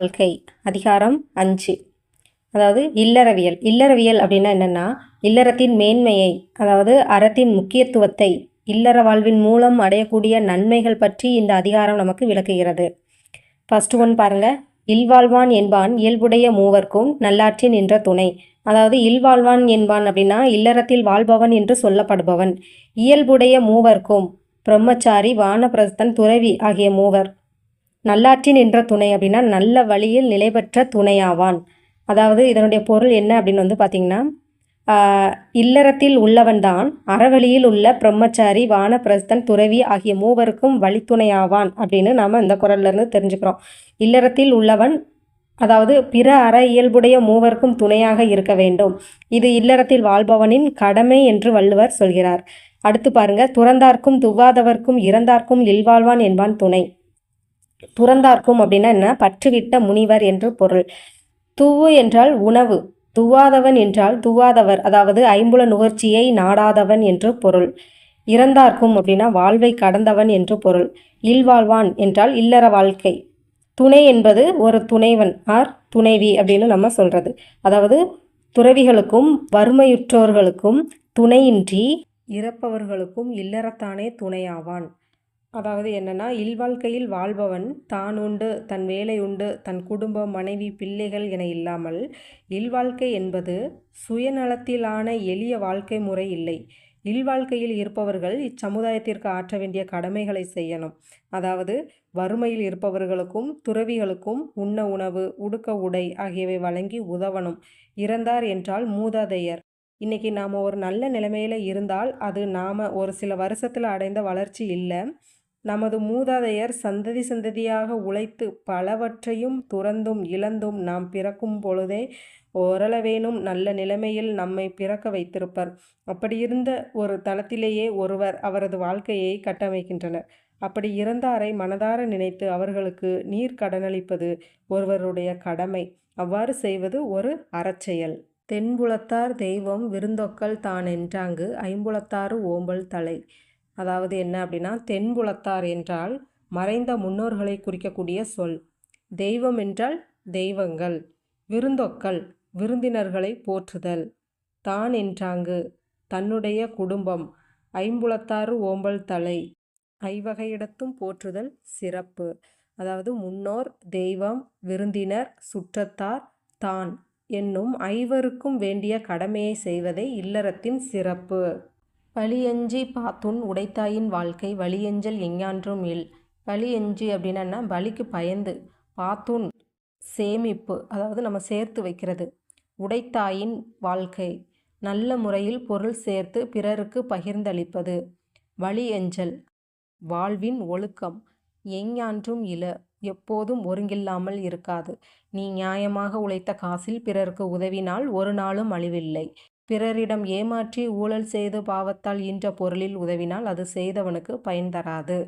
வாழ்க்கை அதிகாரம் அஞ்சு. அதாவது இல்லறவியல். இல்லறவியல் அப்படின்னா என்னென்னா இல்லறத்தின் மேன்மையை அதாவது அறத்தின் முக்கியத்துவத்தை இல்லற வாழ்வின் மூலம் அடையக்கூடிய நன்மைகள் பற்றி இந்த அதிகாரம் நமக்கு விளக்குகிறது. ஃபர்ஸ்ட் ஒன் பாருங்கள் இல்வாழ்வான் என்பான் இயல்புடைய மூவர்க்கும் நல்லாட்சி நின்ற துணை. அதாவது இல்வாழ்வான் என்பான் அப்படின்னா இல்லறத்தில் வாழ்பவன் என்று சொல்லப்படுபவன். இயல்புடைய மூவர்க்கும் பிரம்மச்சாரி வானப்பிரஸ்தன் துறவி ஆகிய மூவர். நல்லாற்றின் என்ற துணை அப்படின்னா நல்ல வழியில் நிலை பெற்ற துணையாவான். அதாவது இதனுடைய பொருள் என்ன அப்படின்னு வந்து பார்த்திங்கன்னா இல்லறத்தில் உள்ளவன்தான் அறவழியில் உள்ள பிரம்மச்சாரி வானப்பிரஸ்தன் துறவி ஆகிய மூவருக்கும் வழித்துணையாவான் அப்படின்னு நாம் இந்த குரல்லேருந்து தெரிஞ்சுக்கிறோம். இல்லறத்தில் உள்ளவன் அதாவது பிற அற இயல்புடைய மூவருக்கும் துணையாக இருக்க வேண்டும். இது இல்லறத்தில் வாழ்பவனின் கடமை என்று வள்ளுவர் சொல்கிறார். அடுத்து பாருங்க துறந்தார்க்கும் துவாதவர்க்கும் இறந்தார்க்கும் இல்வாழ்வான் என்பான் துணை. துறந்தார்க்கும் அப்படின்னா என்ன? பற்றுவிட்ட முனிவர் என்று பொருள். துவு என்றால் உணவு. துவாதவன் என்றால் துவாதவர். அதாவது ஐம்புல நுகர்ச்சியை நாடாதவன் என்று பொருள். இறந்தார்க்கும் அப்படின்னா வாழ்வை கடந்தவன் என்று பொருள். இல்வாழ்வான் என்றால் இல்லற வாழ்க்கை. துணை என்பது ஒரு துணைவன். ஆர்? துணைவி அப்படின்னு நம்ம சொல்கிறது அதாவது துறவிகளுக்கும் வறுமையுற்றோர்களுக்கும் துணையின்றி இறப்பவர்களுக்கும் இல்லறத்தானே துணையாவான். அதாவது என்னென்னா இல்வாழ்க்கையில் வாழ்பவன் தான் உண்டு தன் வேலை உண்டு தன் குடும்பம் மனைவி பிள்ளைகள் என இல்லாமல் இல்வாழ்க்கை என்பது சுயநலத்திலான எளிய வாழ்க்கை முறை இல்லை. இல்வாழ்க்கையில் இருப்பவர்கள் இச்சமுதாயத்திற்கு ஆற்ற வேண்டிய கடமைகளை செய்யணும். அதாவது வறுமையில் இருப்பவர்களுக்கும் துறவிகளுக்கும் உண்ண உணவு உடுக்க உடை ஆகியவை வழங்கி உதவணும். இறந்தார் என்றால் மூதாதையர். இன்றைக்கி நாம் ஒரு நல்ல நிலைமையில் இருந்தால் அது நாம் ஒரு சில வருஷத்தில் அடைந்த வளர்ச்சி இல்லை. நமது மூதாதையர் சந்ததி சந்ததியாக உழைத்து பலவற்றையும் துறந்தும் இழந்தும் நாம் பிறக்கும் பொழுதே ஓரளவேனும் நல்ல நிலைமையில் நம்மை பிறக்க வைத்திருப்பர். அப்படியிருந்த ஒரு தளத்திலேயே ஒருவர் அவரது வாழ்க்கையை கட்டமைக்கின்றனர். அப்படி இறந்தாரை மனதார நினைத்து அவர்களுக்கு நீர் கடனளிப்பது ஒருவருடைய கடமை. அவ்வாறு செய்வது ஒரு அறச்செயல். தென்புலத்தார் தெய்வம் விருந்தொக்கல் தான் என்றாங்கு ஐம்புலத்தாறு ஓம்பல் தலை. அதாவது என்ன அப்படின்னா தென்புலத்தார் என்றால் மறைந்த முன்னோர்களை குறிக்கக்கூடிய சொல். தெய்வம் என்றால் தெய்வங்கள். விருந்தொக்கள் விருந்தினர்களை போற்றுதல். தான் என்றாங்கு. தன்னுடைய குடும்பம். ஐம்புலத்தாறு ஓம்பல் தலை. ஐவகையிடத்தும் போற்றுதல் சிறப்பு. அதாவது முன்னோர் தெய்வம் விருந்தினர் சுற்றத்தார் தான். என்னும் ஐவருக்கும் வேண்டிய கடமையை செய்வதே இல்லறத்தின் சிறப்பு. பழியஞ்சி பாத்துன் உடைத்தாயின் வாழ்க்கை வழியஞ்சல் எஞ்ஞான்றும் இல். பழியஞ்சி அப்படின்னா பலிக்கு பயந்து பாத்துன் சேமிப்பு அதாவது நம்ம சேர்த்து வைக்கிறது. உடைத்தாயின் வாழ்க்கை நல்ல முறையில் பொருள் சேர்த்து பிறருக்கு பகிர்ந்தளிப்பது. வழியஞ்சல் வாழ்வின் ஒழுக்கம் எஞ்ஞான்றும் இல எப்போதும் ஒருங்கில்லாமல் இருக்காது. நீ நியாயமாக உழைத்த காசில் பிறருக்கு உதவினால் ஒரு நாளும் அழிவில்லை. பிறரிடம் ஏமாற்றி ஊழல் செய்து பாவத்தால் ஈன்ற பொருளில் உதவினால் அது செய்தவனுக்கு பயன் தராது.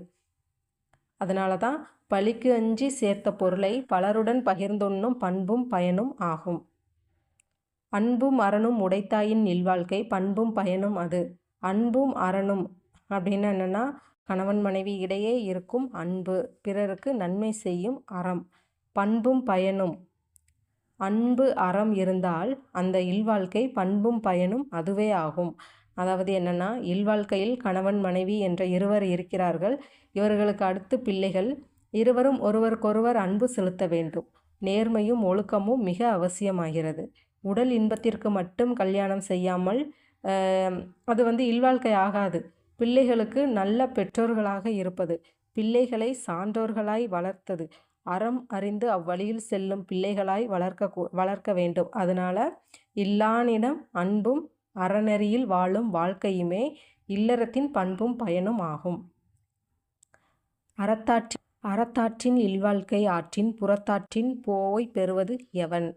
அதனால தான் பழிக்கு அஞ்சி சேர்த்த பொருளை பலருடன் பகிர்ந்துண்ணும் பண்பும் பயனும் ஆகும். அன்பும் அறனும் உடைத்தாயின் நில்வாழ்க்கை பண்பும் பயனும் அது. அன்பும் அறனும் அப்படின்னு என்னென்னா கணவன் மனைவி இடையே இருக்கும் அன்பு. பிறருக்கு நன்மை செய்யும் அறம். பண்பும் பயனும் அன்பு அறம் இருந்தால் அந்த இல்வாழ்க்கை பண்பும் பயனும் அதுவே ஆகும். அதாவது என்னென்னா இல்வாழ்க்கையில் கணவன் மனைவி என்ற இருவர் இருக்கிறார்கள். இவர்களுக்கு அடுத்து பிள்ளைகள். இருவரும் ஒருவருக்கொருவர் அன்பு செலுத்த வேண்டும். நேர்மையும் ஒழுக்கமும் மிக அவசியமாகிறது. உடல் இன்பத்திற்கு மட்டும் கல்யாணம் செய்யாமல் அது வந்து இல்வாழ்க்கை ஆகாது. பிள்ளைகளுக்கு நல்ல பெற்றோர்களாக இருப்பது பிள்ளைகளை சான்றோர்களாய் வளர்த்தது. அறம் அறிந்து அவ்வழியில் செல்லும் பிள்ளைகளாய் வளர்க்க வளர்க்க வேண்டும். அதனால் இல்லானிடம் அன்பும் அறநெறியில் வாழும் வாழ்க்கையுமே இல்லறத்தின் பண்பும் பயனும் ஆகும். அறத்தாற்றி அறத்தாற்றின் இல்வாழ்க்கை ஆற்றின் புறத்தாற்றின் போய் பெறுவது எவன்?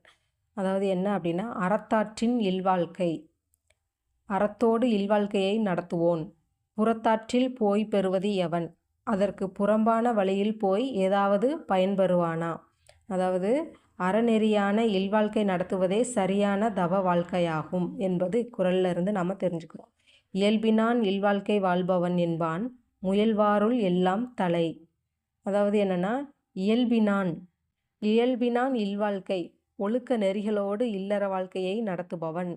அதாவது என்ன அப்படின்னா அறத்தாற்றின் இல்வாழ்க்கை. அறத்தோடு இல்வாழ்க்கையை நடத்துவோன். புறத்தாற்றில் போய் பெறுவது எவன்? அதற்கு புறம்பான வழியில் போய் ஏதாவது பயன்பெறுவானா? அதாவது அறநெறியான இல்வாழ்க்கை நடத்துவதே சரியான தவ வாழ்க்கையாகும் என்பது இக்குறளில் இருந்து நம்ம தெரிஞ்சுக்கிறோம். இயல்பினான் இல்வாழ்க்கை வாழ்பவன் என்பான் முயல்வாருள் எல்லாம் தலை. அதாவது என்னென்னா இயல்பினான். இயல்பினான் இல்வாழ்க்கை ஒழுக்க நெறிகளோடு இல்லற வாழ்க்கையை நடத்துபவன்.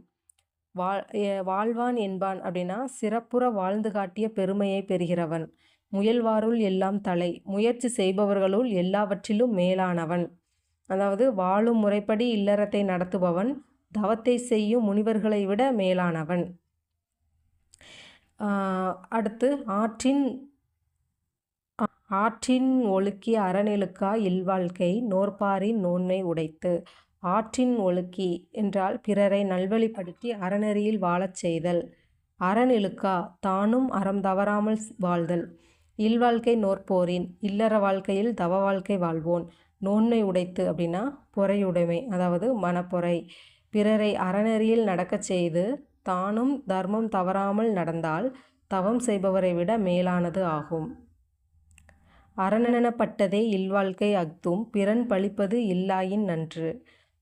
வாழ் வாழ்வான் என்பான் அப்படின்னா சிறப்புற வாழ்ந்து காட்டிய பெருமையை பெறுகிறவன். முயல்வாருள் எல்லாம் தலை முயற்சி செய்பவர்களுள் எல்லாவற்றிலும் மேலானவன். அதாவது வாழும் முறைப்படி இல்லறத்தை நடத்துபவன் தவத்தை செய்யும் முனிவர்களை விட மேலானவன். அடுத்து ஆற்றின் ஆற்றின் ஒழுக்கிய அறநெழுக்கா இல்வாழ்க்கை நோற்பாரின் நோன்மை உடைத்து. ஆற்றின் ஒழுக்கி என்றால் பிறரை நல்வழிப்படுத்தி அறநெறியில் வாழச் செய்தல். அறநெழுக்கா தானும் அறம் தவறாமல் வாழ்தல். இல்வாழ்க்கை நோற்போரின் இல்லற வாழ்க்கையில் தவ வாழ்க்கை வாழ்வோன் நோன்மை உடைத்து அப்படின்னா பொறையுடைமை அதாவது மனப்பொறை. பிறரை அறநெறியில் நடக்கச் செய்து தானும் தர்மம் தவறாமல் நடந்தால் தவம் செய்பவரை விட மேலானது ஆகும். அரணெனப்பட்டதே இல்வாழ்க்கை அக்தும் பிறன் பழிப்பது இல்லாயின் நன்று.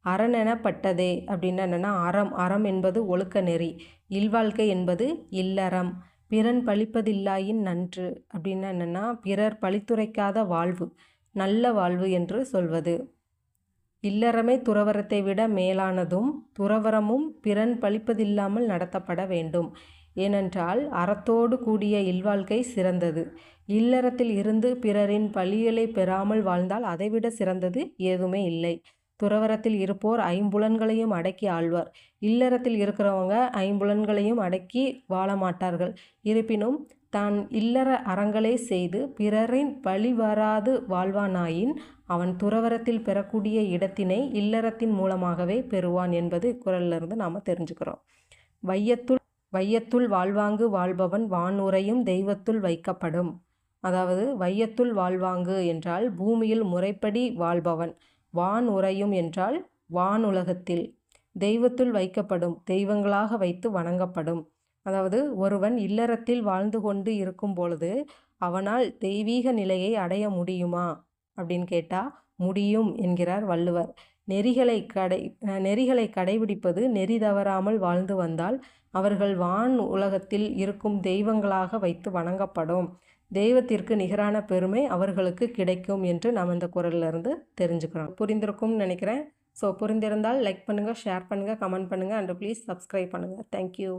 அரணெனப்பட்டதே அப்படின்னா என்னென்னா அறம் அறம் என்பது ஒழுக்க நெறி இல்வாழ்க்கை என்பது இல்லறம். பிறன் பழிப்பதில்லாயின் நன்று அப்படின்னா என்னென்னா பிறர் பழித்துரைக்காத வாழ்வு நல்ல வாழ்வு என்று சொல்வது. இல்லறமே துறவரத்தை விட மேலானதும் துறவரமும் பிறன் பழிப்பதில்லாமல் நடத்தப்பட வேண்டும். ஏனென்றால் அறத்தோடு கூடிய இல்வாழ்க்கை சிறந்தது. இல்லறத்தில் இருந்து பிறரின் பழியலை பெறாமல் வாழ்ந்தால் அதைவிட சிறந்தது ஏதுமே இல்லை. துறவரத்தில் இருப்போர் ஐம்புலன்களையும் அடக்கி ஆழ்வார் இல்லறத்தில் இருக்கிறவங்க ஐம்புலன்களையும் அடக்கி வாழ மாட்டார்கள் இருப்பினும் தான் இல்லற அறங்களை செய்து பிறரின் வழி வராது வாழ்வானாயின் அவன் துறவரத்தில் பெறக்கூடிய இடத்தினை இல்லறத்தின் மூலமாகவே பெறுவான் என்பது குரலிலிருந்து நாம் தெரிஞ்சுக்கிறோம். வையத்துள் வையத்துள் வாழ்வாங்கு வாழ்பவன் வானுரையும் தெய்வத்துள் வைக்கப்படும். அதாவது வையத்துள் வாழ்வாங்கு என்றால் பூமியில் முறைப்படி வாழ்பவன். வான் உறையும் என்றால் வானுலகத்தில் தெய்வத்துள் வைக்கப்படும் தெய்வங்களாக வைத்து வணங்கப்படும். அதாவது ஒருவன் இல்லறத்தில் வாழ்ந்து கொண்டு இருக்கும் பொழுது அவனால் தெய்வீக நிலையை அடைய முடியுமா? அப்படின்னு கேட்டால் முடியும் என்கிறார் வள்ளுவர். நெறிகளை கடை நெறிகளை கடைபிடிப்பது நெறி தவறாமல் வாழ்ந்து வந்தால் அவர்கள் வான் உலகத்தில் இருக்கும் தெய்வங்களாக வைத்து வணங்கப்படும். தெய்வத்திற்கு நிகரான பெருமை அவர்களுக்கு கிடைக்கும் என்று நாம் இந்த குரலிருந்து தெரிஞ்சுக்கிறோம். புரிந்திருக்கும்னு நினைக்கிறேன். ஸோ புரிந்திருந்தால் லைக் பண்ணுங்கள் ஷேர் பண்ணுங்கள் கமெண்ட் பண்ணுங்கள் அண்ட் ப்ளீஸ் சப்ஸ்கிரைப் பண்ணுங்கள் தேங்க்யூ